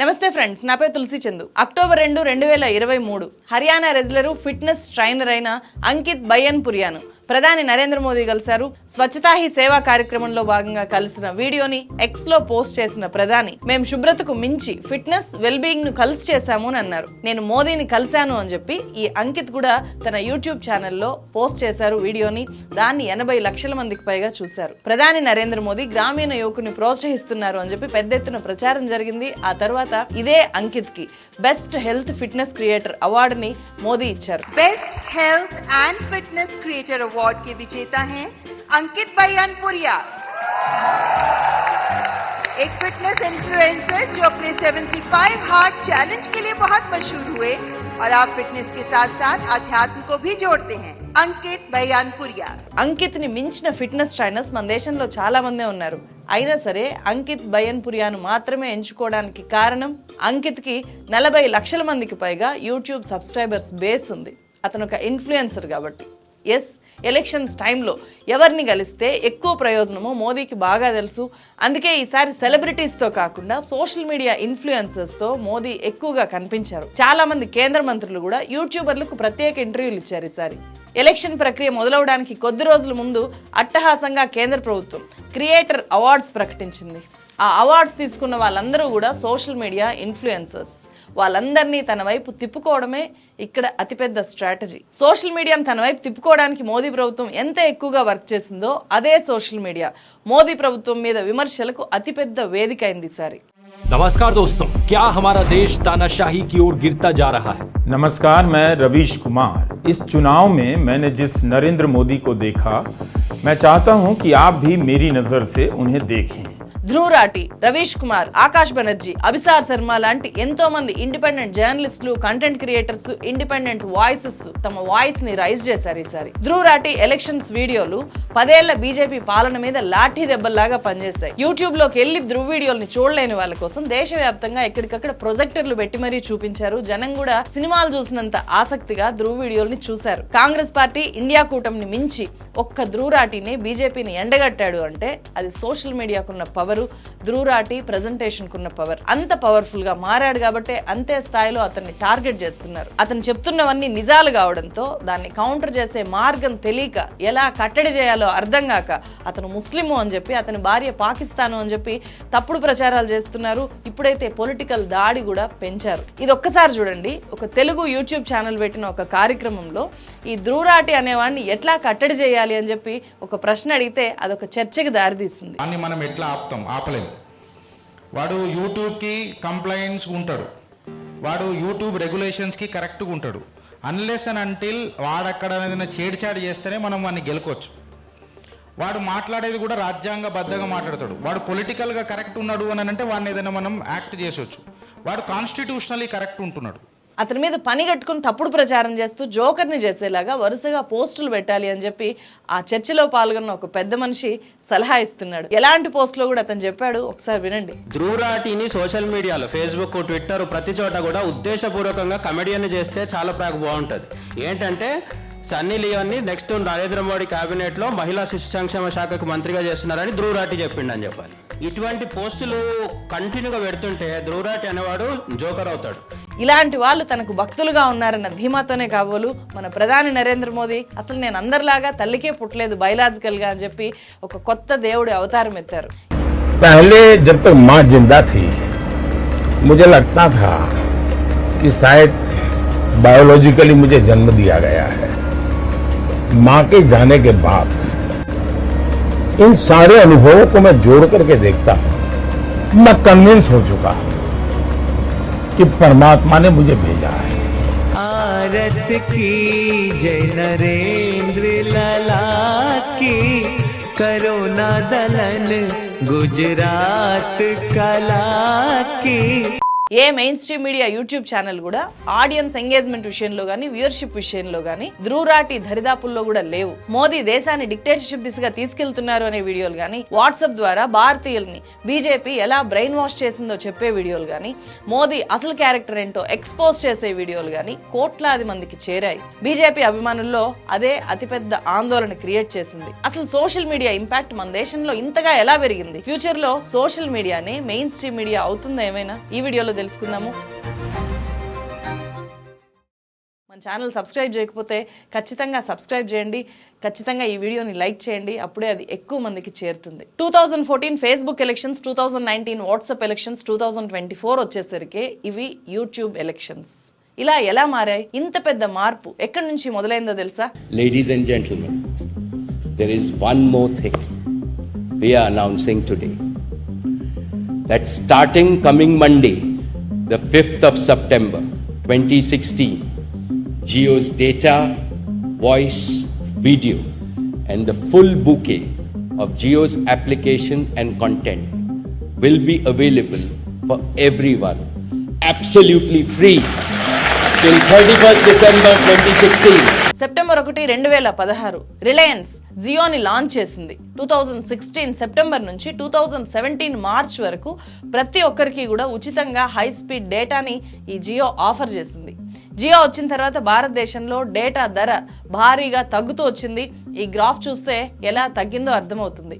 నమస్తే ఫ్రెండ్స్ నా పేరు తులసి చందు. అక్టోబర్ రెండు రెండు వేల ఇరవై మూడు. హర్యానా రెజ్లరు ఫిట్నెస్ ట్రైనర్ అయిన అంకిత్ బయ్యన్ పురియాను. ప్రధాని నరేంద్ర మోదీ కలిశారు. స్వచ్ఛతా హీ సేవా కార్యక్రమంలో భాగంగా కలిసిన వీడియోని ఎక్స్లో పోస్ట్ చేసిన ప్రధాని మేము శుభ్రతకు మించి ఫిట్నెస్ వెల్బీయింగ్ను కలిసి చేశాము అని అన్నారు. నేను మోదీని కలిశాను అని చెప్పి ఈ అంకిత్ కూడా తన యూట్యూబ్ ఛానల్లో పోస్ట్ చేశారు వీడియోని. దాన్ని ఎనభై లక్షల మందికి పైగా చూశారు. ప్రధాని నరేంద్ర మోదీ గ్రామీణ యువకుని ప్రోత్సహిస్తున్నారు అని చెప్పి పెద్ద ఎత్తున ప్రచారం జరిగింది. ఆ తర్వాత ఇదే అంకిత్కి బెస్ట్ హెల్త్ ఫిట్నెస్ క్రియేటర్ అవార్డుని మోదీ ఇచ్చారు. Best health and fitness creator award के विजेता हैं अंकित बयानपुरिया एक फिटनेस इन्फ्लुएंसर जो अपने 75 हार्ट चैलेंज के लिए बहुत मशहूर हुए और आप फिटनेस के साथ साथ अध्यात्म को भी जोड़ते हैं अंकित बयानपुरिया అంకిత్ ని మించిన ఫిట్నెస్ ట్రైనర్స్ మన దేశంలో చాలా మందే ఉన్నారు అయినా సరే అంకిత్ బయన్పురియాను మాత్రమే ఎంచుకోవడానికి కారణం అంకిత్ కి నలభై లక్షల మందికి పైగా యూట్యూబ్ సబ్స్క్రైబర్స్ బేస్ ఉంది అతను ఒక ఇన్ఫ్లుయెన్సర్ కాబట్టి ఎస్ ఎలక్షన్స్ టైంలో ఎవరిని కలిస్తే ఎక్కువ ప్రయోజనమో మోదీకి బాగా తెలుసు. అందుకే ఈసారి సెలబ్రిటీస్తో కాకుండా సోషల్ మీడియా ఇన్ఫ్లుయెన్సర్స్తో మోదీ ఎక్కువగా కనిపించారు. చాలా మంది కేంద్ర మంత్రులు కూడా యూట్యూబర్లకు ప్రత్యేక ఇంటర్వ్యూలు ఇచ్చారు ఈసారి. ఎలక్షన్ ప్రక్రియ మొదలవడానికి కొద్ది రోజుల ముందు అట్టహాసంగా కేంద్ర ప్రభుత్వం క్రియేటర్ అవార్డ్స్ ప్రకటించింది. ఆ అవార్డ్స్ తీసుకున్న వాళ్ళందరూ కూడా సోషల్ మీడియా ఇన్ఫ్లుయెన్సర్స్ వాళ్ళందరినీ తన వైపు తిప్పుకోవడమే ఇక్కడ అతిపెద్ద స్ట్రాటజీ సోషల్ మీడియాను తన వైపు తిప్పుకోవడానికి మోదీ ప్రభుత్వం ఎంత ఎక్కువగా వర్క్ చేసిందో అదే సోషల్ మీడియా మోదీ ప్రభుత్వం మీద విమర్శలకు అతిపెద్ద వేదిక అయింది ఈసారి नमस्कार दोस्तों क्या हमारा देश तानाशाही की ओर गिरता जा रहा है नमस्कार मैं रवीश कुमार इस चुनाव में मैंने जिस नरेंद्र मोदी को देखा मैं चाहता हूं कि आप भी मेरी नज़र से उन्हें देखें ధ్రువ్ రవీష్ కుమార్ ఆకాష్ బెనర్జీ అభిసార్ శర్మ లాంటి ఎంతో మంది ఇండిపెండెంట్ జర్నలిస్టులు కంటెంట్ క్రియేటర్స్ ఇండిపెండెంట్ వాయిసెస్ తమ వాయిస్ని రైజ్ చేశారు ఈసారి. ధ్రువ్ రాటి ఎలక్షన్స్ వీడియోలు పదేళ్ళ బీజేపీ పాలన మీద లాఠీ దెబ్బల్లాగా పనిచేశాయి. యూట్యూబ్లోకి వెళ్ళి ధ్రువ్ వీడియోల్ని చూడలేని వాళ్ళ కోసం దేశవ్యాప్తంగా ఎక్కడికక్కడ ప్రొజెక్టర్లు పెట్టి మరీ చూపించారు. జనం కూడా సినిమాలు చూసినంత ఆసక్తిగా ధ్రువ్ వీడియోల్ని చూశారు. కాంగ్రెస్ పార్టీ ఇండియా కూటమిని మించి ఒక్క ధ్రువరాటిని బీజేపీని ఎండగట్టాడు అంటే అది సోషల్ మీడియాకున్న పవర్ ధ్రువరాటి ప్రజెంటేషన్ కున్న పవర్ అంత పవర్ఫుల్గా మారాడు కాబట్టి అంతే స్థాయిలో అతన్ని టార్గెట్ చేస్తున్నారు. అతను చెప్తున్నవన్నీ నిజాలు కావడంతో దాన్ని కౌంటర్ చేసే మార్గం తెలియక ఎలా కట్టడి చేయాలో అర్థం కాక అతను ముస్లిము అని చెప్పి అతని భార్య పాకిస్తాను అని చెప్పి తప్పుడు ప్రచారాలు చేస్తున్నారు. ఇప్పుడైతే పొలిటికల్ దాడి కూడా పెంచారు. ఇది ఒక్కసారి చూడండి. ఒక తెలుగు యూట్యూబ్ ఛానల్ పెట్టిన ఒక కార్యక్రమంలో ఈ ధ్రూరాటి అనేవాడిని ఎట్లా కట్టడి చేయాలి అని చెప్పి ఒక ప్రశ్న అడిగితే అదొక చర్చకి దారితీస్తుంది. మనం ఎట్లా ఆపుతాం? ఆపలేము వాడు యూట్యూబ్కి కంప్లైంట్స్ ఉంటాడు. వాడు యూట్యూబ్ రెగ్యులేషన్స్కి కరెక్ట్గా ఉంటాడు. అన్లెస్ అండ్ అంటిల్ వాడక్కడ ఏదైనా చేడిచాడు చేస్తేనే మనం వాడిని గెలుకోవచ్చు. వాడు మాట్లాడేది కూడా రాజ్యాంగబద్ధంగా మాట్లాడతాడు. వాడు పొలిటికల్గా కరెక్ట్ ఉన్నాడు అని అంటే వాడిని ఏదైనా మనం యాక్ట్ చేసవచ్చు వాడు కాన్స్టిట్యూషనలీ కరెక్ట్ ఉంటున్నాడు. అతని మీద పని కట్టుకుని తప్పుడు ప్రచారం చేస్తూ జోకర్ని చేసేలాగా వరుసగా పోస్టులు పెట్టాలి అని చెప్పి ఆ చర్చలో పాల్గొన్న ఒక పెద్ద మనిషి సలహా ఇస్తున్నాడు. ఎలాంటి పోస్ట్లో కూడా అతను చెప్పాడు ఒకసారి వినండి. ధ్రువరాటిని సోషల్ మీడియాలో ఫేస్బుక్ ట్విట్టర్ ప్రతి చోట కూడా ఉద్దేశపూర్వకంగా కమెడియన్ చేస్తే చాలా బాగుంటుంది. ఏంటంటే సన్నీ లియోన్ని నెక్స్ట్ నరేంద్ర మోడీ కేబినెట్ లో మహిళా శిశు సంక్షేమ శాఖకు మంత్రిగా చేస్తున్నారని ధ్రువరాటి చెప్పిండని చెప్పాలి ఇటువంటి పోస్టులు కంటిన్యూగా పెడుతుంటే ధ్రువరాటి అనేవాడు జోకర్ అవుతాడు ఇలాంటి వాళ్ళు తనకు భక్తులుగా ఉన్నారన్న ధీమాతోనే కాబోలు మన ప్రధాని నరేంద్ర మోదీ అసలు నేను అందరిలాగా తల్లికే పుట్టలేదు బయలాజికల్ గా అని చెప్పి ఒక కొత్త దేవుడి అవతారం ఎత్తారు पहले जब तक माँ जिंदा थी मुझे लगता था कि शायद बायोलॉजिकली मुझे जन्म दिया गया है माँ के जाने के बाद, इन सारे अनुभवों को मैं जोड़ करके देखता हूँ। मैं कन्विंस हो चुका हूँ कि परमात्मा ने मुझे भेजा है। भारत की जय नरेंद्र लला की करोना दलन गुजरात कला की। ఏ mainstream media YouTube channel కూడా ఆడియన్స్ ఎంగేజ్మెంట్ విషయంలో గానీ వ్యూవర్షిప్ విషయంలో గానీ ధ్రువరాటి దరిదాపుల్లో కూడా లేవు. మోదీ దేశాన్ని డిక్టేటర్షిప్ దిశగా తీసుకెళ్తున్నారు అనే వీడియోలు గానీ వాట్సాప్ ద్వారా భారతీయుల్ని బీజేపీ ఎలా బ్రెయిన్ వాష్ చేసిందో చెప్పే వీడియోలు గానీ మోదీ అసలు క్యారెక్టర్ ఏంటో ఎక్స్పోజ్ చేసే వీడియోలు గానీ కోట్లాది మందికి చేరాయి. బీజేపీ అభిమానుల్లో అదే అతిపెద్ద ఆందోళన క్రియేట్ చేసింది. అసలు సోషల్ మీడియా ఇంపాక్ట్ మన దేశంలో ఇంతగా ఎలా పెరిగింది? ఫ్యూచర్లో సోషల్ మీడియానే మెయిన్ స్ట్రీమ్ మీడియా అవుతుందా ఏమైనా? ఈ వీడియోలో తెలుసుకుందాము. మన ఛానల్ సబ్స్క్రైబ్ చేయకపోతే ఖచ్చితంగా సబ్స్క్రైబ్ చేయండి. ఖచ్చితంగా ఈ వీడియోని లైక్ చేయండి. అప్పుడే అది ఎక్కువ మందికి చేరుతుంది. Two thousand fourteen Facebook elections two thousand nineteen WhatsApp elections two thousand twenty four వచ్చేసరికి ఇవి యూట్యూబ్ ఎలక్షన్స్. ఇలా ఎలా మారాయి? ఇంత పెద్ద మార్పు ఎక్కడి నుంచి మొదలైందో తెలుసా? Ladies and gentlemen, there is one more thing we are announcing today. That starting coming Monday, the 5th of September 2016, Geo's data, voice, video, and the full bouquet of Geo's application and content will be available for everyone absolutely free till 31st December 2016. September ఒకటి రెండు వేల పదహారు రిలయన్స్ జియోని launch చేసింది. Two thousand sixteen September నుంచి two thousand seventeen March వరకు ప్రతి ఒక్కరికి కూడా ఉచితంగా హై స్పీడ్ డేటాని ఈ జియో ఆఫర్ చేసింది. జియో వచ్చిన తర్వాత భారతదేశంలో డేటా ధర భారీగా తగ్గుతూ వచ్చింది. ఈ గ్రాఫ్ చూస్తే ఎలా తగ్గిందో అర్థమవుతుంది.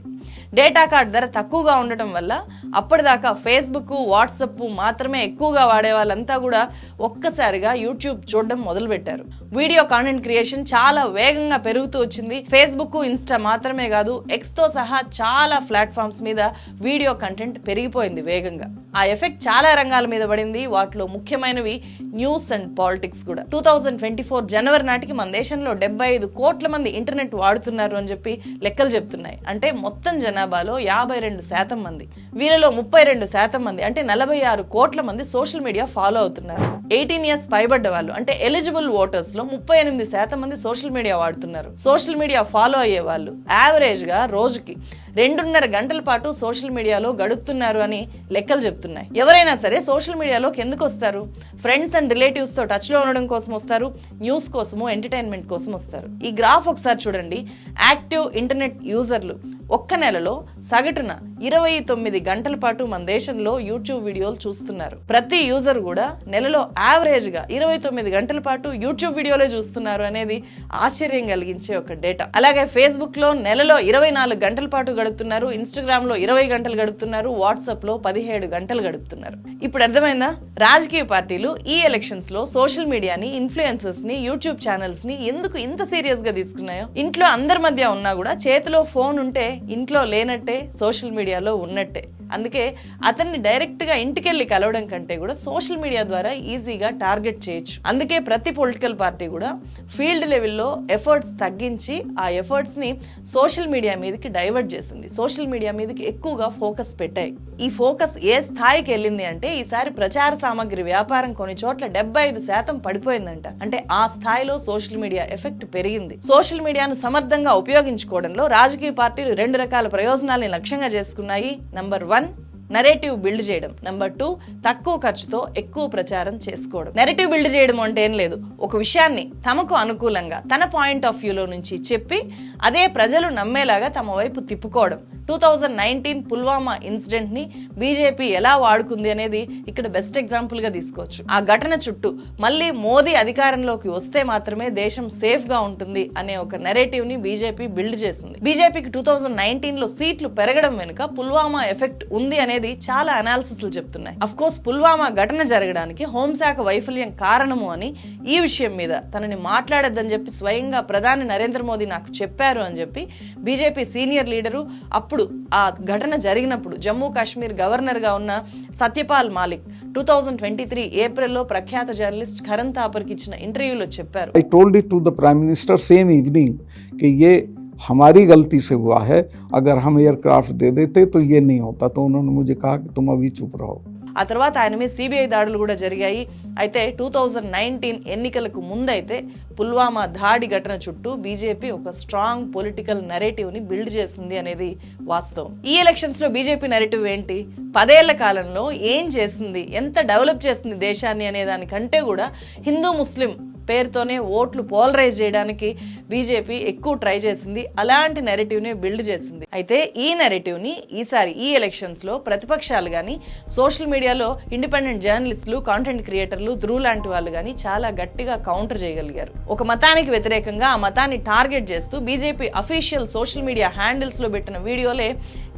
డేటా కార్డ్ ధర తక్కువగా ఉండటం వల్ల అప్పటిదాకా ఫేస్బుక్ వాట్సప్ మాత్రమే ఎక్కువగా వాడే వాళ్ళంతా కూడా ఒక్కసారిగా యూట్యూబ్ చూడడం మొదలుపెట్టారు. వీడియో కాంటెంట్ క్రియేషన్ చాలా వేగంగా పెరుగుతూ వచ్చింది. ఫేస్బుక్ ఇన్స్టా మాత్రమే కాదు ఎక్స్తో సహా చాలా ప్లాట్ఫామ్స్ మీద వీడియో కంటెంట్ పెరిగిపోయింది వేగంగా. ఆ ఎఫెక్ట్ చాలా రంగాల మీద పడింది. వాటిలో ముఖ్యమైనవి న్యూస్ అండ్ పాలిటిక్స్ కూడా. టూ థౌజండ్ ట్వంటీ ఫోర్ జనవరి నాటికి మన దేశంలో డెబ్బై ఐదు కోట్ల మంది ఇంటర్నెట్ వాడుతున్నారు అని చెప్పి లెక్కలు చెప్తున్నాయి. అంటే మొత్తం జనాభాలో యాభై రెండు శాతం మంది. వీళ్ళలో ముప్పై రెండు శాతం మంది అంటే నలభై ఆరు కోట్ల మంది సోషల్ మీడియా ఫాలో అవుతున్నారు. ఎయిటీన్ ఇయర్స్ పైబడ్డ వాళ్ళు అంటే ఎలిజిబుల్ ఓటర్స్లో ముప్పై ఎనిమిది శాతం మంది సోషల్ మీడియా వాడుతున్నారు. సోషల్ మీడియా ఫాలో అయ్యే వాళ్ళు యావరేజ్గా రోజుకి రెండున్నర గంటల పాటు సోషల్ మీడియాలో గడుపుతున్నారు అని లెక్కలు చెప్తున్నాయి. ఎవరైనా సరే సోషల్ మీడియాలోకి ఎందుకు వస్తారు? ఫ్రెండ్స్ అండ్ రిలేటివ్స్తో టచ్లో ఉండడం కోసం వస్తారు న్యూస్ కోసము ఎంటర్టైన్మెంట్ కోసం వస్తారు. ఈ గ్రాఫ్ ఒకసారి చూడండి. యాక్టివ్ ఇంటర్నెట్ యూజర్లు ఒక్క నెలలో సగటున ఇరవై తొమ్మిది గంటల పాటు మన దేశంలో యూట్యూబ్ వీడియోలు చూస్తున్నారు. ప్రతి యూజర్ కూడా నెలలో యావరేజ్గా ఇరవై తొమ్మిది గంటల పాటు యూట్యూబ్ వీడియోలే చూస్తున్నారు అనేది ఆశ్చర్యం కలిగించే ఒక డేటా. అలాగే ఫేస్బుక్లో నెలలో ఇరవై నాలుగు గంటల పాటు గడుపుతున్నారు ఇన్స్టాగ్రామ్లో ఇరవై గంటలు గడుపుతున్నారు వాట్సాప్లో పదిహేడు గంటలు గడుపుతున్నారు. ఇప్పుడు అర్థమైందా? రాజకీయ పార్టీలు ఈ ఎలక్షన్స్లో సోషల్ మీడియాని ఇన్ఫ్లుయెన్సర్స్ని యూట్యూబ్ ఛానల్స్ని ఎందుకు ఇంత సీరియస్గా తీసుకున్నాయో? ఇంట్లో అందరి మధ్య ఉన్నా కూడా చేతిలో ఫోన్ ఉంటే ఇంట్లో లేనట్టే సోషల్ మీడియాలో ఉన్నట్టే. అందుకే అతన్ని డైరెక్ట్గా ఇంటికెళ్ళి కలవడం కంటే కూడా సోషల్ మీడియా ద్వారా ఈజీగా టార్గెట్ చేయొచ్చు. అందుకే ప్రతి పొలిటికల్ పార్టీ కూడా ఫీల్డ్ లెవెల్లో ఎఫర్ట్స్ తగ్గించి ఆ ఎఫర్ట్స్ని సోషల్ మీడియా మీదకి డైవర్ట్ చేసింది. సోషల్ మీడియా మీదకి ఎక్కువగా ఫోకస్ పెట్టాయి. ఈ ఫోకస్ ఏ స్థాయికి వెళ్ళింది అంటే ఈసారి ప్రచార సామాగ్రి వ్యాపారం కొన్ని చోట్ల డెబ్బై ఐదు శాతం పడిపోయిందంట. అంటే ఆ స్థాయిలో సోషల్ మీడియా ఎఫెక్ట్ పెరిగింది. సోషల్ మీడియాను సమర్థంగా ఉపయోగించుకోవడంలో రాజకీయ పార్టీలు రెండు రకాల ప్రయోజనాల్ని లక్ష్యంగా చేసుకున్నాయి. నంబర్ వన్ నరేటివ్ బిల్డ్ చేయడం. నెంబర్ టూ తక్కువ ఖర్చుతో ఎక్కువ ప్రచారం చేసుకోవడం. నెరేటివ్ బిల్డ్ చేయడం అంటే ఏం లేదు. ఒక విషయాన్ని తమకు అనుకూలంగా తన పాయింట్ ఆఫ్ వ్యూలో నుంచి చెప్పి అదే ప్రజలు నమ్మేలాగా తమ వైపు తిప్పుకోవడం. టూ థౌజండ్ నైన్టీన్ పుల్వామా ఇన్సిడెంట్ని బీజేపీ ఎలా వాడుకుంది అనేది ఇక్కడ బెస్ట్ ఎగ్జాంపుల్గా తీసుకోవచ్చు. ఆ ఘటన చుట్టూ మళ్ళీ మోదీ అధికారంలోకి వస్తే మాత్రమే దేశం సేఫ్గా ఉంటుంది అనే ఒక నెరేటివ్ని బీజేపీ బిల్డ్ చేసింది. బీజేపీకి టూ థౌజండ్ నైన్టీన్లో సీట్లు పెరగడం వెనుక పుల్వామా ఎఫెక్ట్ ఉంది అనేది చాలా అనాలిసిస్లు చెప్తున్నాయి. అఫ్ కోర్స్ పుల్వామా ఘటన జరగడానికి హోంశాఖ వైఫల్యం కారణము అని ఈ విషయం మీద తనని మాట్లాడొద్దని చెప్పి స్వయంగా ప్రధాని నరేంద్ర మోదీ నాకు చెప్పారు అని చెప్పి బీజేపీ సీనియర్ లీడరు అప్పుడు ఆ ఘటన జరిగినప్పుడు జమ్మూ కాశ్మీర్ గవర్నర్ గా ఉన్న Satyapal Malik two thousand twenty three ఏప్రిల్లో ప్రఖ్యాత జర్నలిస్ట్ కరణ్ తాపర్కి ఇచ్చిన ఇంటర్వ్యూలో చెప్పారు I told it to the prime minister same evening कि ये हमारी गलती से हुआ है अगर हम एयरक्राफ्ट दे देते तो ये नहीं होता तो उन्होंने मुझे कहा कि तुम अभी चुप रहो ఆ తర్వాత ఆయన మీద సిబిఐ దాడులు కూడా జరిగాయి. అయితే టూ థౌజండ్ నైన్టీన్ ఎన్నికలకు ముందైతే పుల్వామా దాడి ఘటన చుట్టూ బీజేపీ ఒక స్ట్రాంగ్ పొలిటికల్ నెరేటివ్ని బిల్డ్ చేసింది అనేది వాస్తవం. ఈ ఎలక్షన్స్లో బీజేపీ నెరేటివ్ ఏంటి? పదేళ్ళ కాలంలో ఏం చేసింది? ఎంత డెవలప్ చేసింది దేశాన్ని అనే దానికంటే కూడా హిందూ ముస్లిం పేరుతోనే ఓట్లు పోలరైజ్ చేయడానికి బీజేపీ ఎక్కువ ట్రై చేసింది. అలాంటి నెరేటివ్నే బిల్డ్ చేసింది. అయితే ఈ నెరేటివ్ని ఈసారి ఈ ఎలక్షన్స్లో ప్రతిపక్షాలు కానీ సోషల్ మీడియాలో ఇండిపెండెంట్ జర్నలిస్టులు కాంటెంట్ క్రియేటర్లు ధ్రువ్ లాంటి వాళ్ళు కానీ చాలా గట్టిగా కౌంటర్ చేయగలిగారు. ఒక మతానికి వ్యతిరేకంగా ఆ మతాన్ని టార్గెట్ చేస్తూ బీజేపీ అఫీషియల్ సోషల్ మీడియా హ్యాండిల్స్లో పెట్టిన వీడియోలే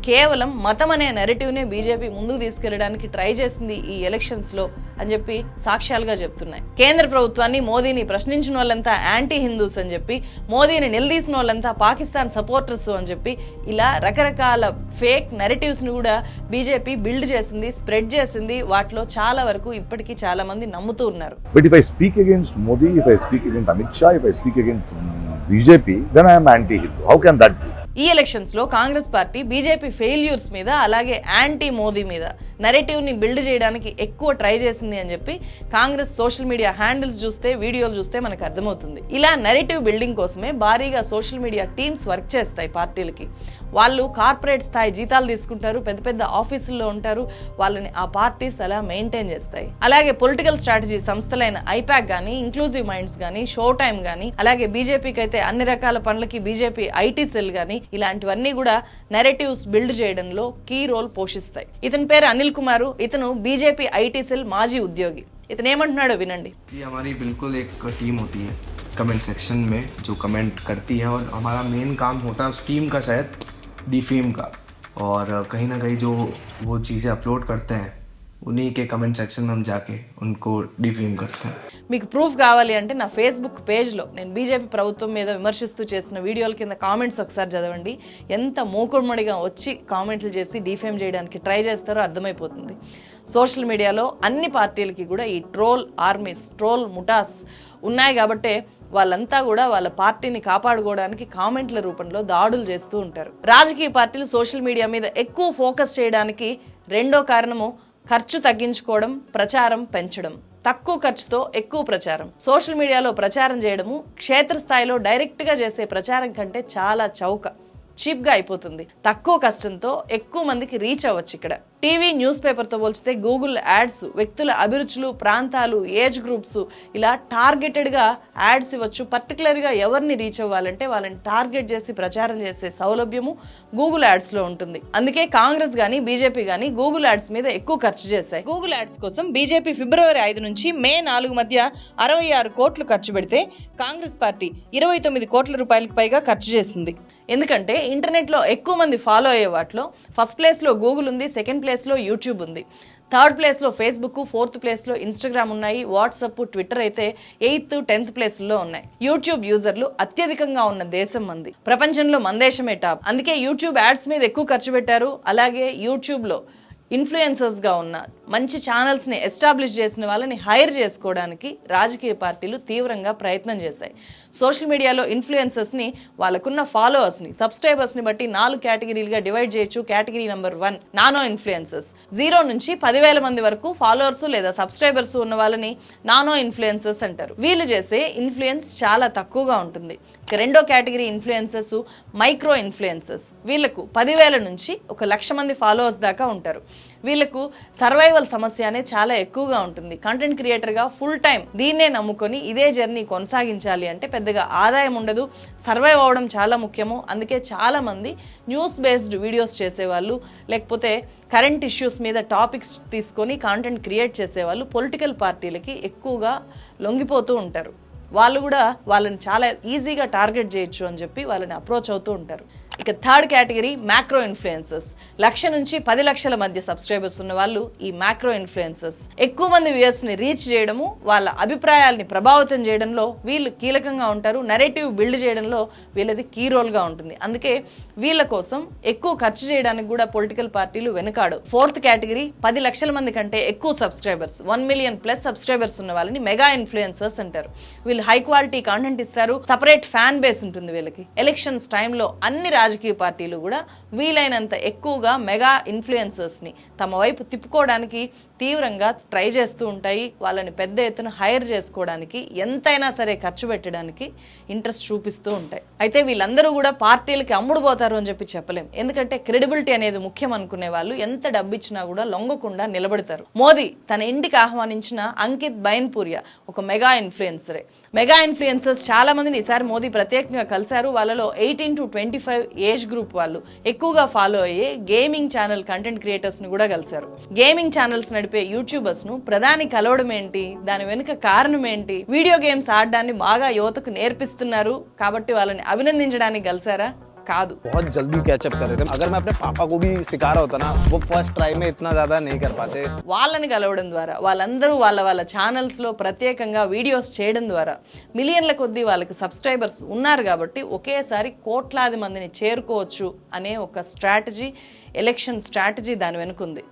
కేవలం మతం అనే నెరటివ్నే బీజేపీ ముందుకు తీసుకెళ్ళడానికి ట్రై చేసింది ఈ ఎలక్షన్స్లో అని చెప్పి సాక్ష్యాలుగా చెప్తున్నాయి. కేంద్ర ప్రభుత్వాన్ని మోదీని ప్రశ్నించిన వాళ్ళంతా యాంటీ హిందూస్ అని చెప్పి మోదీని నిలదీసిన వాళ్ళంతా పాకిస్తాన్ సపోర్టర్స్ అని చెప్పి ఇలా రకరకాల ఫేక్ నెరటివ్స్ని కూడా బీజేపీ బిల్డ్ చేసింది స్ప్రెడ్ చేసింది. వాటిలో చాలా వరకు ఇప్పటికీ చాలా మంది నమ్ముతూ ఉన్నారు. But if I speak against Modi if I speak against Amit Shah if I speak against BJP then I'm anti Hindu how can that be? ఈ ఎలక్షన్స్లో కాంగ్రెస్ పార్టీ బీజేపీ ఫెయిల్యూర్స్ మీద అలాగే యాంటీ మోదీ మీద. నెరేటివ్ని బిల్డ్ చేయడానికి ఎక్కువ ట్రై చేసింది అని చెప్పి కాంగ్రెస్ సోషల్ మీడియా హ్యాండిల్స్ చూస్తే వీడియోలు చూస్తే మనకు అర్థమవుతుంది. ఇలా నెరేటివ్ బిల్డింగ్ కోసమే భారీగా సోషల్ మీడియా టీమ్స్ వర్క్ చేస్తాయి పార్టీలకి. వాళ్ళు కార్పొరేట్ స్థాయి జీతాలు తీసుకుంటారు పెద్ద పెద్ద ఆఫీసుల్లో ఉంటారు వాళ్ళని ఆ పార్టీస్ అలా మెయింటైన్ చేస్తాయి. అలాగే పొలిటికల్ స్ట్రాటజీ సంస్థలైన ఐపాక్ కానీ ఇంక్లూజివ్ మైండ్స్ కానీ షో టైమ్ కానీ అలాగే బీజేపీకి అయితే అన్ని రకాల పనులకి బీజేపీ ఐటీ సెల్ కానీ ఇలాంటివన్నీ కూడా నెరేటివ్స్ బిల్డ్ చేయడంలో కీ రోల్ పోషిస్తాయి. ఇతని పేరు అనిల్ अनिल कुमार इतना बीजेपी आईटी सेल माजी उद्योगी इतने विनि हमारी बिल्कुल एक टीम होती है कमेंट सेक्शन में जो कमेंट करती है और हमारा मेन काम होता है उस टीम का शायद डी का और कहीं ना कहीं जो वो चीज़ें अपलोड करते हैं उन्हीं के कमेंट सेक्शन में हम जाके उनको डिफेम करते हैं మీకు ప్రూఫ్ కావాలి అంటే నా ఫేస్బుక్ పేజ్లో నేను బీజేపీ ప్రభుత్వం మీద విమర్శిస్తూ చేసిన వీడియోల కింద కామెంట్స్ ఒకసారి చదవండి ఎంత మూకుడుమడిగా వచ్చి కామెంట్లు చేసి డిఫేమ్ చేయడానికి ట్రై చేస్తారో అర్థమైపోతుంది సోషల్ మీడియాలో అన్ని పార్టీలకి కూడా ఈ ట్రోల్ ఆర్మీస్ ట్రోల్ ముఠాస్ ఉన్నాయి కాబట్టే వాళ్ళంతా కూడా వాళ్ళ పార్టీని కాపాడుకోవడానికి కామెంట్ల రూపంలో దాడులు చేస్తూ ఉంటారు రాజకీయ పార్టీలు సోషల్ మీడియా మీద ఎక్కువ ఫోకస్ చేయడానికి రెండో కారణము ఖర్చు తగ్గించుకోవడం ప్రచారం పెంచడం. తక్కువ ఖర్చుతో ఎక్కువ ప్రచారం. సోషల్ మీడియాలో ప్రచారం చేయడము క్షేత్రస్థాయిలో డైరెక్ట్గా చేసే ప్రచారం కంటే చాలా చౌక. చీప్గా అయిపోతుంది. తక్కువ కష్టంతో ఎక్కువ మందికి రీచ్ అవ్వచ్చు ఇక్కడ. టీవీ న్యూస్ పేపర్తో పోల్చితే గూగుల్ యాడ్స్ వ్యక్తుల అభిరుచులు ప్రాంతాలు ఏజ్ గ్రూప్స్ ఇలా టార్గెటెడ్గా యాడ్స్ ఇవ్వచ్చు. పర్టికులర్గా ఎవరిని రీచ్ అవ్వాలంటే వాళ్ళని టార్గెట్ చేసి ప్రచారం చేసే సౌలభ్యము గూగుల్ యాడ్స్లో ఉంటుంది. అందుకే కాంగ్రెస్ కానీ బీజేపీ కానీ గూగుల్ యాడ్స్ మీద ఎక్కువ ఖర్చు చేశాయి. గూగుల్ యాడ్స్ కోసం బీజేపీ ఫిబ్రవరి ఐదు నుంచి మే నాలుగు మధ్య అరవై ఆరు కోట్లు ఖర్చు పెడితే కాంగ్రెస్ పార్టీ ఇరవై తొమ్మిది కోట్ల రూపాయలకు పైగా ఖర్చు చేసింది. ఎందుకంటే ఇంటర్నెట్లో ఎక్కువ మంది ఫాలో అయ్యే వాటిలో ఫస్ట్ ప్లేస్లో గూగుల్ ఉంది సెకండ్ ప్లేస్లో యూట్యూబ్ ఉంది. థర్డ్ ప్లేస్లో ఫేస్బుక్ ఫోర్త్ ప్లేస్లో ఇన్స్టాగ్రామ్ ఉన్నాయి వాట్సప్ ట్విట్టర్ అయితే ఎయిత్ టెన్త్ ప్లేస్లో ఉన్నాయి. యూట్యూబ్ యూజర్లు అత్యధికంగా ఉన్న దేశం మంది. ప్రపంచంలో మన దేశమే టాప్. అందుకే యూట్యూబ్ యాడ్స్ మీద ఎక్కువ ఖర్చు పెట్టారు. అలాగే యూట్యూబ్లో ఇన్ఫ్లుయెన్సర్స్గా ఉన్న మంచి ఛానల్స్ని ఎస్టాబ్లిష్ చేసిన వాళ్ళని హైర్ చేసుకోవడానికి రాజకీయ పార్టీలు తీవ్రంగా ప్రయత్నం చేశాయి. సోషల్ మీడియాలో ఇన్ఫ్లుయెన్సర్స్ని వాళ్ళకున్న ఫాలోవర్స్ని సబ్స్క్రైబర్స్ని బట్టి నాలుగు కేటగిరీలుగా డివైడ్ చేయొచ్చు. Category number one nano influencers zero నుంచి పదివేల మంది వరకు ఫాలోవర్స్ లేదా సబ్స్క్రైబర్స్ ఉన్న వాళ్ళని నానో ఇన్ఫ్లుయెన్సర్స్ అంటారు. వీళ్ళు చేసే ఇన్ఫ్లుయెన్స్ చాలా తక్కువగా ఉంటుంది. రెండో కేటగిరీ ఇన్ఫ్లుయెన్సర్స్ మైక్రో ఇన్ఫ్లుయెన్సర్స్ వీళ్ళకు పదివేల నుంచి ఒక లక్ష మంది ఫాలోవర్స్ దాకా ఉంటారు. వీళ్ళకు సర్వైవల్ సమస్య అనేది చాలా ఎక్కువగా ఉంటుంది. కంటెంట్ క్రియేటర్గా ఫుల్ టైం దీన్నే నమ్ముకొని ఇదే జర్నీ కొనసాగించాలి అంటే పెద్దగా ఆదాయం ఉండదు సర్వైవ్ అవ్వడం చాలా ముఖ్యము. అందుకే చాలామంది న్యూస్ బేస్డ్ వీడియోస్ చేసేవాళ్ళు లేకపోతే కరెంట్ ఇష్యూస్ మీద టాపిక్స్ తీసుకొని కాంటెంట్ క్రియేట్ చేసేవాళ్ళు పొలిటికల్ పార్టీలకి ఎక్కువగా లొంగిపోతూ ఉంటారు. వాళ్ళు కూడా వాళ్ళని చాలా ఈజీగా టార్గెట్ చేయొచ్చు అని చెప్పి వాళ్ళని అప్రోచ్ అవుతూ ఉంటారు. ఇక third category macro influences lakh నుంచి పది లక్షల మధ్య సబ్స్క్రైబర్స్ ఉన్న వాళ్ళు ఈ మ్యాక్రో ఇన్ఫ్లుయెన్సెస్ ఎక్కువ మంది వ్యూయర్స్ని రీచ్ చేయడము వాళ్ళ అభిప్రాయాల్ని ప్రభావితం చేయడంలో వీళ్ళు కీలకంగా ఉంటారు. నెరేటివ్ బిల్డ్ చేయడంలో వీళ్ళది కీ రోల్గా ఉంటుంది. అందుకే వీళ్ళ కోసం ఎక్కువ ఖర్చు చేయడానికి కూడా పొలిటికల్ పార్టీలు వెనుకాడు. ఫోర్త్ కేటగిరీ పది లక్షల మంది కంటే ఎక్కువ subscribers one million plus subscribers ఉన్న వాళ్ళని మెగా ఇన్ఫ్లుయెన్సర్స్ అంటారు. వీళ్ళు హై క్వాలిటీ కాంటెంట్ ఇస్తారు. సపరేట్ ఫ్యాన్ బేస్ ఉంటుంది వీళ్ళకి. ఎలక్షన్స్ టైంలో అన్ని రాజకీయ పార్టీలు కూడా వీలైనంత ఎక్కువగా మెగా ఇన్ఫ్లుయెన్సర్స్ని తమ వైపు తిప్పుకోవడానికి తీవ్రంగా ట్రై చేస్తూ ఉంటాయి. వాళ్ళని పెద్ద ఎత్తున హైర్ చేసుకోవడానికి ఎంతైనా సరే ఖర్చు పెట్టడానికి ఇంట్రెస్ట్ చూపిస్తూ ఉంటాయి. అయితే వీళ్ళందరూ కూడా పార్టీలకి అమ్ముడుపోతారు అని చెప్పి చెప్పలేం. ఎందుకంటే క్రెడిబిలిటీ అనేది ముఖ్యం అనుకునే వాళ్ళు ఎంత డబ్బు ఇచ్చినా కూడా లొంగకుండా నిలబడతారు. మోదీ తన ఇంటికి ఆహ్వానించిన అంకిత్ బైన్పూరియా ఒక మెగా ఇన్ఫ్లుయెన్సరే. మెగా ఇన్ఫ్లుయెన్సర్స్ చాలా మందిని ఈసారి మోదీ ప్రత్యేకంగా కలిశారు. వాళ్ళలో eighteen to twenty five age group వాళ్ళు ఎక్కువగా ఫాలో అయ్యే గేమింగ్ ఛానల్ కంటెంట్ క్రియేటర్స్ని కూడా కలిశారు. గేమింగ్ ఛానల్స్ నడిపే యూట్యూబర్స్ను ప్రధాని కలవడం ఏంటి? దాని వెనుక కారణం ఏంటి? వీడియో గేమ్స్ ఆడడాన్ని బాగా యువతకు నేర్పిస్తున్నారు కాబట్టి వాళ్ళని అభినందించడానికి కలిశారా? కాదు बहुत जल्दी कैचअप कर रहे थे अगर मैं अपने पापा को भी सिखा रहा होता ना वो फर्स्ट ट्राई में इतना ज़्यादा नहीं कर पाते వాళ్ళని కలవడం ద్వారా వాళ్ళందరూ వాళ్ళ వాళ్ళ ఛానల్స్లో ప్రత్యేకంగా వీడియోస్ చేయడం ద్వారా మిలియన్ల కొద్దీ వాళ్ళకి సబ్స్క్రైబర్స్ ఉన్నారు కాబట్టి ఒకేసారి కోట్లాది మందిని చేరుకోవచ్చు అనే ఒక స్ట్రాటజీ ఎలక్షన్ స్ట్రాటజీ దాని వెనుకుంది.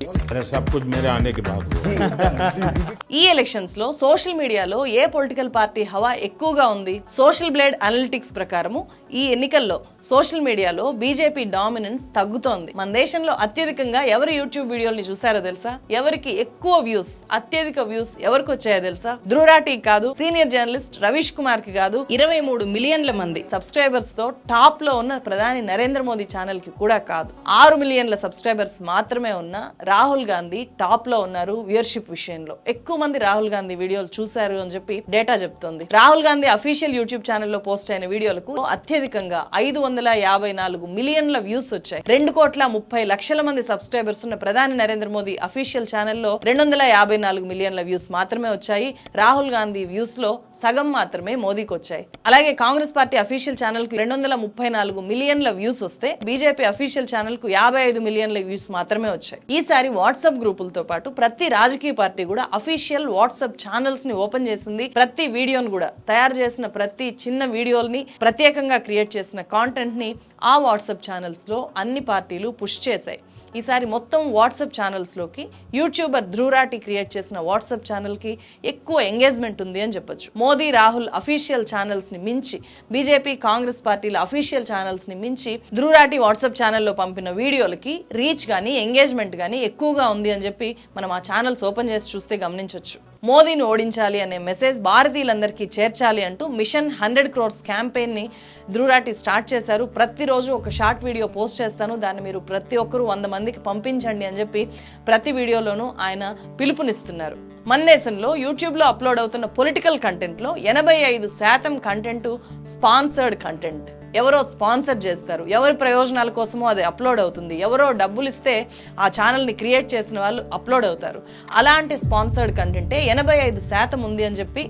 ఈ ఎలక్షన్స్లో సోషల్ మీడియాలో ఏ పొలిటికల్ పార్టీ హవా ఎక్కువగా ఉంది? సోషల్ బ్లేడ్ అనలిటిక్స్ ప్రకారము ఈ ఎన్నికల్లో సోషల్ మీడియాలో బీజేపీ డామినెన్స్ తగ్గుతోంది. మన దేశంలో అత్యధికంగా ఎవరు యూట్యూబ్ వీడియోలు చూసారో తెలుసా? ఎవరికి ఎక్కువ వ్యూస్ అత్యధిక వ్యూస్ ఎవరికి వచ్చాయో తెలుసా? ధ్రురాటి కాదు సీనియర్ జర్నలిస్ట్ రవీష్ కుమార్కి కాదు ఇరవై మూడు మిలియన్ల మంది సబ్స్క్రైబర్స్తో టాప్లో ఉన్న ప్రధాని నరేంద్ర మోదీ ఛానల్కి కూడా కాదు. ఆరు మిలియన్ల సబ్స్క్రైబర్స్ మాత్రమే ఉన్న రాహుల్ గాంధీ టాప్లో ఉన్నారు వ్యూయర్షిప్ విషయంలో. ఎక్కువ మంది రాహుల్ గాంధీ వీడియోలు చూశారు అని చెప్పి డేటా చెప్తోంది. రాహుల్ గాంధీ అఫీషియల్ యూట్యూబ్ ఛానల్లో పోస్ట్ అయిన వీడియోలకు అత్యధికంగా ఐదు వందల యాభై నాలుగు మిలియన్ల వ్యూస్ వచ్చాయి. రెండు కోట్ల ముప్పై లక్షల మంది సబ్స్క్రైబర్స్ ఉన్న ప్రధాని నరేంద్ర మోదీ అఫీషియల్ ఛానల్లో రెండు వందల యాభై నాలుగు మిలియన్ల వ్యూస్ మాత్రమే వచ్చాయి. రాహుల్ గాంధీ వ్యూస్లో సగం మాత్రమే మోదీకి వచ్చాయి. అలాగే కాంగ్రెస్ పార్టీ అఫీషియల్ ఛానల్కు రెండు వందల ముప్పై నాలుగు మిలియన్ల వ్యూస్ వస్తే బీజేపీ అఫీషియల్ ఛానల్కు యాభై ఐదు మిలియన్ల వ్యూస్ మాత్రమే వచ్చాయి. ఈసారి వాట్సాప్ గ్రూపులతో పాటు ప్రతి రాజకీయ పార్టీ కూడా అఫీషియల్ వాట్సాప్ ఛానల్స్ని ఓపెన్ చేసింది. ప్రతి వీడియోను కూడా తయారు చేసిన ప్రతి చిన్న వీడియోల్ని ప్రత్యేకంగా క్రియేట్ చేసిన కాంటెంట్ని ఆ వాట్సాప్ ఛానల్స్లో అన్ని పార్టీలు పుష్ చేశాయి. ఈసారి మొత్తం వాట్సాప్ ఛానల్స్లోకి యూట్యూబర్ ధ్రువరాటి క్రియేట్ చేసిన వాట్సాప్ ఛానల్కి ఎక్కువ ఎంగేజ్మెంట్ ఉంది అని చెప్పొచ్చు. మోదీ రాహుల్ అఫీషియల్ ఛానల్స్ని మించి బీజేపీ కాంగ్రెస్ పార్టీల అఫీషియల్ ఛానల్స్ని మించి ధ్రువరాటి వాట్సాప్ ఛానల్లో పంపిన వీడియోలకి రీచ్ కానీ ఎంగేజ్మెంట్ కానీ ఎక్కువగా ఉంది అని చెప్పి మనం ఆ ఛానల్స్ ఓపెన్ చేసి చూస్తే గమనించవచ్చు మోదీని ఓడించాలి అనే మెసేజ్ భారతీయులందరికీ చేర్చాలి అంటూ మిషన్ హండ్రెడ్ క్రోర్స్ క్యాంపెయిన్ని ధ్రువరాటి స్టార్ట్ చేశారు. ప్రతిరోజు ఒక షార్ట్ వీడియో పోస్ట్ చేస్తాను. దాన్ని మీరు ప్రతి ఒక్కరూ వంద మందికి పంపించండి అని చెప్పి ప్రతి వీడియోలోనూ ఆయన పిలుపునిస్తున్నారు. మన దేశంలో యూట్యూబ్లో అప్లోడ్ అవుతున్న పొలిటికల్ కంటెంట్లో ఎనభై ఐదు శాతం కంటెంట్ స్పాన్సర్డ్ కంటెంట్. ఎవరో స్పాన్సర్ చేస్తారు ఎవరి ప్రయోజనాల కోసమో అది అప్లోడ్ అవుతుంది ఎవరో డబ్బులు ఇస్తే ఆ ఛానల్ని క్రియేట్ చేసిన వాళ్ళు అప్లోడ్ అవుతారు. అలాంటి స్పాన్సర్డ్ కంటెంటే ఎనభై ఐదు శాతం ఉంది అని చెప్పి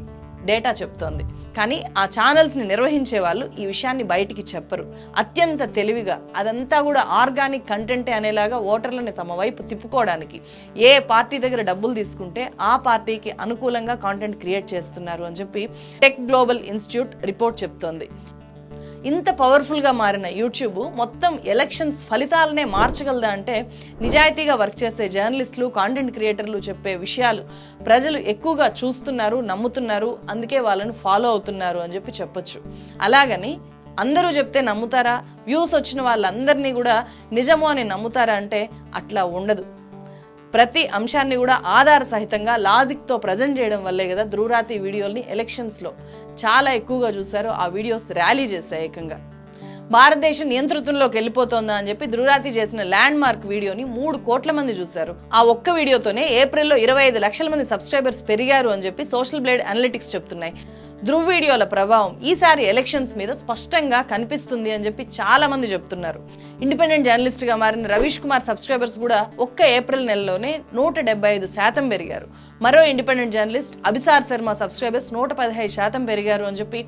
డేటా చెప్తోంది. కానీ ఆ ఛానల్స్ని నిర్వహించే వాళ్ళు ఈ విషయాన్ని బయటికి చెప్పరు. అత్యంత తెలివిగా అదంతా కూడా ఆర్గానిక్ కంటెంటే అనేలాగా ఓటర్లని తమ వైపు తిప్పుకోవడానికి. ఏ పార్టీ దగ్గర డబ్బులు తీసుకుంటే ఆ పార్టీకి అనుకూలంగా కాంటెంట్ క్రియేట్ చేస్తున్నారు అని చెప్పి టెక్ గ్లోబల్ ఇన్స్టిట్యూట్ రిపోర్ట్ చెప్తోంది. ఇంత పవర్ఫుల్గా మారిన యూట్యూబ్ మొత్తం ఎలక్షన్స్ ఫలితాలనే మార్చగలదా అంటే నిజాయితీగా వర్క్ చేసే జర్నలిస్టులు కాంటెంట్ క్రియేటర్లు చెప్పే విషయాలు ప్రజలు ఎక్కువగా చూస్తున్నారు నమ్ముతున్నారు అందుకే వాళ్ళని ఫాలో అవుతున్నారు అని చెప్పి చెప్పొచ్చు. అలాగని అందరూ చెప్తే నమ్ముతారా? వ్యూస్ వచ్చిన వాళ్ళందరినీ కూడా నిజము అని నమ్ముతారా అంటే అట్లా ఉండదు. ప్రతి అంశాన్ని కూడా ఆధార సహితంగా లాజిక్తో ప్రజెంట్ చేయడం వల్లే కదా ధ్రువరాతి వీడియోల్ని ఎలక్షన్స్లో చాలా ఎక్కువగా చూశారు. ఆ వీడియోస్ ర్యాలీ చేశాయి ఏకంగా. భారతదేశం నియంతృత్వంలోకి వెళ్ళిపోతోందా అని చెప్పి ధ్రువరాతి చేసిన ల్యాండ్ మార్క్ వీడియోని మూడు కోట్ల మంది చూశారు. ఆ ఒక్క వీడియోతోనే ఏప్రిల్లో ఇరవై ఐదు లక్షల మంది సబ్స్క్రైబర్స్ పెరిగారు అని చెప్పి సోషల్ బ్లేడ్ అనలిటిక్స్ చెప్తున్నాయి. ధృవ్ వీడియోల ప్రభావం ఈసారి ఎలక్షన్స్ మీద స్పష్టంగా కనిపిస్తుంది అని చెప్పి చాలా మంది చెప్తున్నారు. ఇండిపెండెంట్ జర్నలిస్ట్గా మారిన రవీష్ కుమార్ సబ్స్క్రైబర్స్ కూడా ఒక్క ఏప్రిల్ నెలలోనే నూట డెబ్బై ఐదు శాతం పెరిగారు. మరో independent journalist Abhisar Sharma subscribers నూట పదహైదు శాతం పెరిగారు అని చెప్పి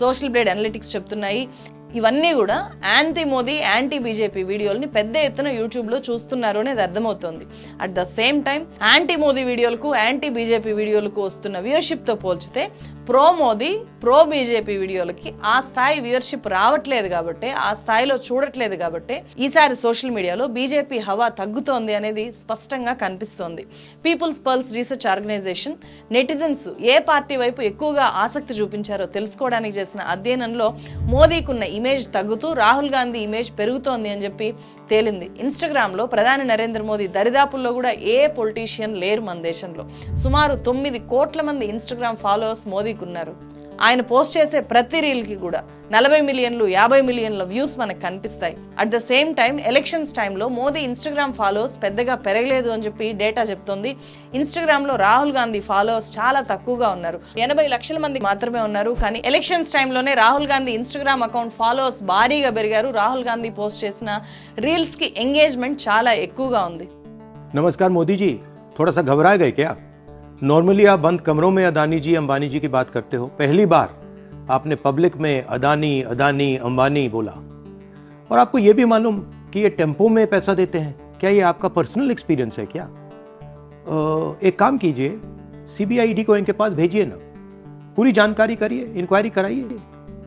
సోషల్ బ్లేడ్ అనలిటిక్స్ చెప్తున్నాయి. ఇవన్నీ కూడా యాంటీ మోదీ యాంటీ బీజేపీ వీడియోల్ని పెద్ద ఎత్తున యూట్యూబ్లో చూస్తున్నారు అనేది అర్థమవుతోంది. At the same time anti Modi వీడియోలకు anti BJP వీడియోలకు వస్తున్న వ్యూషిప్తో పోల్చితే ప్రో మోదీ ప్రో బీజేపీ వీడియోలకి ఆ స్థాయి వ్యూవర్షిప్ రావట్లేదు కాబట్టి ఆ స్థాయిలో చూడట్లేదు కాబట్టి ఈసారి సోషల్ మీడియాలో బీజేపీ హవా తగ్గుతోంది అనేది స్పష్టంగా కనిపిస్తోంది. People's Pulse research organisation netizens ఏ పార్టీ వైపు ఎక్కువగా ఆసక్తి చూపించారో తెలుసుకోవడానికి చేసిన అధ్యయనంలో మోదీకున్న ఇమేజ్ తగ్గుతూ రాహుల్ గాంధీ ఇమేజ్ పెరుగుతోంది అని చెప్పి తేలింది. ఇన్స్టాగ్రామ్లో ప్రధాని నరేంద్ర మోదీ దరిదాపుల్లో కూడా ఏ పొలిటీషియన్ లేరు మన దేశంలో. సుమారు తొమ్మిది కోట్ల మంది ఇన్స్టాగ్రామ్ ఫాలోవర్స్ మోదీకి ఉన్నారు ఆయన పోస్ట్ చేసే ప్రతి రీల్కి కూడా నలభై మిలియన్లు యాభై మిలియన్ల వ్యూస్ మనకు కనిపిస్తాయి at the same time elections టైంలో మోదీ ఇన్స్టాగ్రామ్ ఫాలోవర్స్ పెద్దగా పెరగలేదు అని చెప్పి డేటా చెప్తోంది ఇన్స్టాగ్రామ్లో రాహుల్ గాంధీ ఫాలోవర్స్ చాలా తక్కువగా ఉన్నారు ఎనభై లక్షల మంది మాత్రమే ఉన్నారు కానీ ఎలక్షన్స్ టైంలోనే Rahul Gandhi Instagram account followers భారీగా పెరిగారు రాహుల్ గాంధీ పోస్ట్ చేసిన రీల్స్కి ఎంగేజ్మెంట్ చాలా ఎక్కువగా ఉంది नमस्कार मोदी जी थोड़ा सा घबरा गए क्या नॉर्मली आप बंद कमरों में अदानी जी, अंबानी जी की बात करते हो। पहली बार आपने पब्लिक में अदानी अदानी, अंबानी बोला। और आपको ये भी मालूम कि ये टेंपो में पैसा देते हैं। क्या ये आपका पर्सनल एक्सपीरियंस है क्या? एक काम कीजिए सीबीआईडी को इनके पास भेजिए ना। पूरी जानकारी करिए इंक्वायरी कराइए।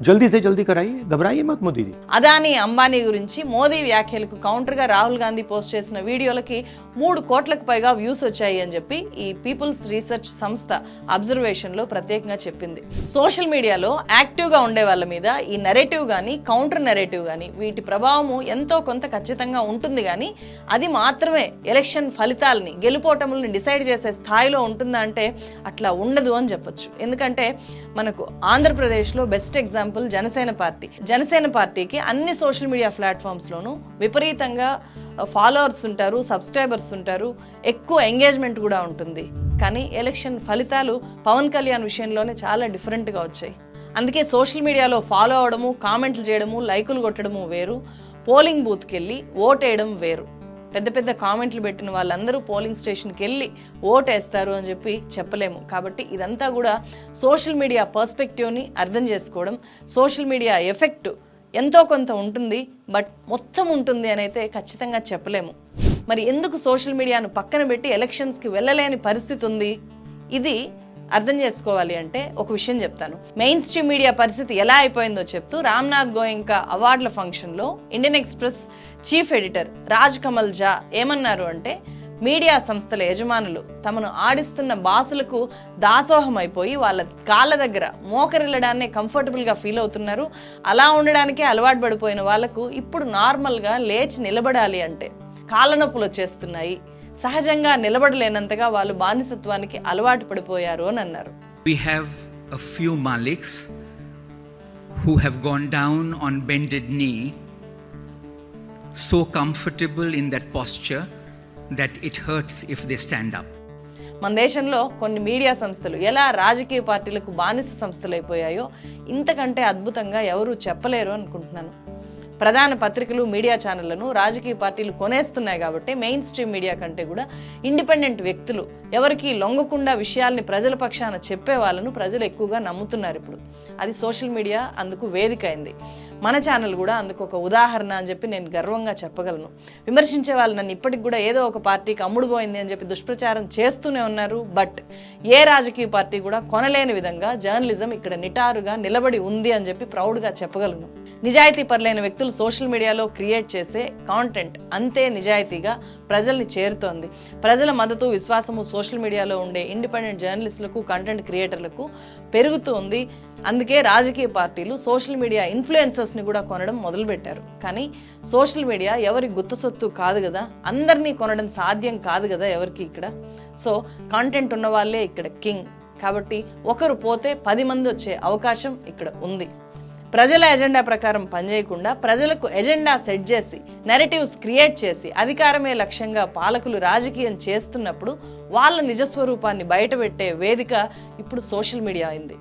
జల్దీ సే జల్దీ కరాయి గబరాయి మత్ మోదీ అదాని అంబానీ గురించి మోదీ వ్యాఖ్యలకు కౌంటర్గా రాహుల్ గాంధీ పోస్ట్ చేసిన వీడియోలకి మూడు కోట్లకు పైగా వ్యూస్ వచ్చాయి అని చెప్పి ఈ పీపుల్స్ రీసెర్చ్ సంస్థ అబ్జర్వేషన్లో ప్రత్యేకంగా చెప్పింది. సోషల్ మీడియాలో యాక్టివ్గా ఉండే వాళ్ళ మీద ఈ నెరేటివ్ గాని కౌంటర్ నెరేటివ్ కానీ వీటి ప్రభావము ఎంతో కొంత ఖచ్చితంగా ఉంటుంది కానీ అది మాత్రమే ఎలక్షన్ ఫలితాలని గెలుపోటములను డిసైడ్ చేసే స్థాయిలో ఉంటుందా అంటే అట్లా ఉండదు అని చెప్పొచ్చు. ఎందుకంటే మనకు ఆంధ్రప్రదేశ్లో best exam example Janasena party. Janasena పార్టీకి అన్ని సోషల్ మీడియా ప్లాట్ఫామ్స్లోనూ విపరీతంగా ఫాలోవర్స్ ఉంటారు సబ్స్క్రైబర్స్ ఉంటారు ఎక్కువ ఎంగేజ్మెంట్ కూడా ఉంటుంది. కానీ ఎలక్షన్ ఫలితాలు పవన్ కళ్యాణ్ విషయంలోనే చాలా డిఫరెంట్గా వచ్చాయి. అందుకే సోషల్ మీడియాలో ఫాలో అవడము కామెంట్లు చేయడము లైకులు కొట్టడము వేరు. పోలింగ్ బూత్కి వెళ్ళి ఓటేయడం వేరు. పెద్ద పెద్ద కామెంట్లు పెట్టిన వాళ్ళందరూ పోలింగ్ స్టేషన్కి వెళ్ళి ఓటేస్తారు అని చెప్పి చెప్పలేము. కాబట్టి ఇదంతా కూడా సోషల్ మీడియా పర్స్పెక్టివ్ని అర్థం చేసుకోవడం సోషల్ మీడియా ఎఫెక్ట్ ఎంతో కొంత ఉంటుంది బట్ మొత్తం ఉంటుంది అని అయితే ఖచ్చితంగా చెప్పలేము. మరి ఎందుకు సోషల్ మీడియాను పక్కన పెట్టి ఎలక్షన్స్కి వెళ్ళలేని పరిస్థితి ఉంది? ఇది అర్థం చేసుకోవాలి అంటే ఒక విషయం చెప్తాను. మెయిన్ స్ట్రీమ్ మీడియా పరిస్థితి ఎలా అయిపోయిందో చెప్తూ రామ్నాథ్ గోయంకా అవార్డుల ఫంక్షన్లో Indian Express chief editor Raj Kamal Jha ఏమన్నారు అంటే మీడియా సంస్థల యజమానులు తమను ఆడిస్తున్న బాసులకు దాసోహం అయిపోయి వాళ్ళ కాళ్ళ దగ్గర మోకరిల్లడాన్నే కంఫర్టబుల్గా ఫీల్ అవుతున్నారు. అలా ఉండడానికే అలవాటు పడిపోయిన వాళ్ళకు ఇప్పుడు నార్మల్గా లేచి నిలబడాలి అంటే కాళ్ళ నొప్పులు వచ్చేస్తున్నాయి. సహజంగా నిలబడలేనంతగా వాళ్ళు బానిసత్వానికి అలవాటు పడిపోయారు అని అన్నారు We have a few Maliks who have gone down on bended knee, so comfortable in that posture that it hurts if they stand up. మన దేశంలో కొన్ని మీడియా సంస్థలు ఎలా రాజకీయ పార్టీలకు బానిస సంస్థలు అయిపోయాయో ఇంతకంటే అద్భుతంగా ఎవరూ చెప్పలేరు అనుకుంటున్నాను ప్రధాన పత్రికలు మీడియా ఛానళ్ళను రాజకీయ పార్టీలు కొనేస్తున్నాయి కాబట్టి మెయిన్ స్ట్రీమ్ మీడియా కంటే కూడా ఇండిపెండెంట్ వ్యక్తులు ఎవరికి లొంగకుండా విషయాల్ని ప్రజల పక్షాన చెప్పే వాళ్ళను ప్రజలు ఎక్కువగా నమ్ముతున్నారు ఇప్పుడు. అది సోషల్ మీడియా అందుకు వేదిక అయింది. మన ఛానల్ కూడా అందుకు ఒక ఉదాహరణ అని చెప్పి నేను గర్వంగా చెప్పగలను. విమర్శించే వాళ్ళు నన్ను ఇప్పటికి కూడా ఏదో ఒక పార్టీకి అమ్ముడుపోయింది అని చెప్పి దుష్ప్రచారం చేస్తూనే ఉన్నారు. బట్ ఏ రాజకీయ పార్టీ కూడా కొనలేని విధంగా జర్నలిజం ఇక్కడ నిటారుగా నిలబడి ఉంది అని చెప్పి ప్రౌడ్గా చెప్పగలను. నిజాయితీ పరులైన వ్యక్తులు సోషల్ మీడియాలో క్రియేట్ చేసే కాంటెంట్ అంతే నిజాయితీగా ప్రజల్ని చేరుతోంది. ప్రజల మద్దతు విశ్వాసము సోషల్ మీడియాలో ఉండే ఇండిపెండెంట్ జర్నలిస్టులకు కంటెంట్ క్రియేటర్లకు పెరుగుతూ ఉంది. అందుకే రాజకీయ పార్టీలు సోషల్ మీడియా ఇన్ఫ్లుయెన్సర్స్ని కూడా కొనడం మొదలుపెట్టారు. కానీ సోషల్ మీడియా ఎవరి గుత్తసొత్తు కాదు కదా అందరినీ కొనడం సాధ్యం కాదు కదా ఎవరికి ఇక్కడ? సో కాంటెంట్ ఉన్న వాళ్ళే ఇక్కడ కింగ్ కాబట్టి ఒకరు పోతే పది మంది వచ్చే అవకాశం ఇక్కడ ఉంది. ప్రజల ఎజెండా ప్రకారం పనిచేయకుండా ప్రజలకు ఎజెండా సెట్ చేసి నెరటివ్స్ క్రియేట్ చేసి అధికారమే లక్ష్యంగా పాలకులు రాజకీయం చేస్తున్నప్పుడు వాళ్ళ నిజస్వరూపాన్ని బయటపెట్టే వేదిక ఇప్పుడు సోషల్ మీడియా అయింది.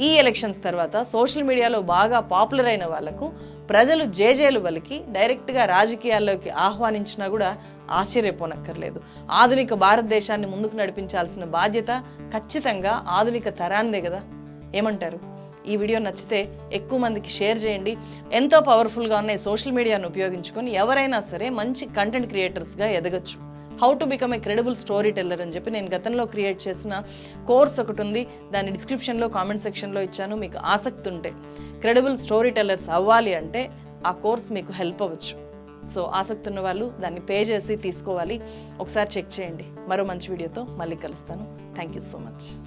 ఈ ఎలక్షన్స్ తర్వాత సోషల్ మీడియాలో బాగా పాపులర్ అయిన వాళ్ళకు ప్రజలు జేజేలు వలికి డైరెక్ట్గా రాజకీయాల్లోకి ఆహ్వానించినా కూడా ఆశ్చర్యపోనక్కర్లేదు. ఆధునిక భారతదేశాన్ని ముందుకు నడిపించాల్సిన బాధ్యత ఖచ్చితంగా ఆధునిక తరాందే కదా. ఏమంటారు? ఈ వీడియో నచ్చితే ఎక్కువ మందికి షేర్ చేయండి. ఎంతో పవర్ఫుల్గా ఉన్న సోషల్ మీడియాను ఉపయోగించుకొని ఎవరైనా సరే మంచి కంటెంట్ క్రియేటర్స్గా ఎదగచ్చు. How to become a credible story teller అని చెప్పి నేను గతంలో క్రియేట్ చేసిన కోర్స్ ఒకటి ఉంది. దాని డిస్క్రిప్షన్లో కామెంట్ సెక్షన్లో ఇచ్చాను. మీకు ఆసక్తి ఉంటే క్రెడిబుల్ స్టోరీ టెల్లర్స్ అవ్వాలి అంటే ఆ కోర్స్ మీకు హెల్ప్ అవ్వచ్చు. సో ఆసక్తి ఉన్న వాళ్ళు దాన్ని పే చేసి తీసుకోవాలి. ఒకసారి చెక్ చేయండి. మరో మంచి వీడియోతో మళ్ళీ కలుస్తాను. Thank you so much.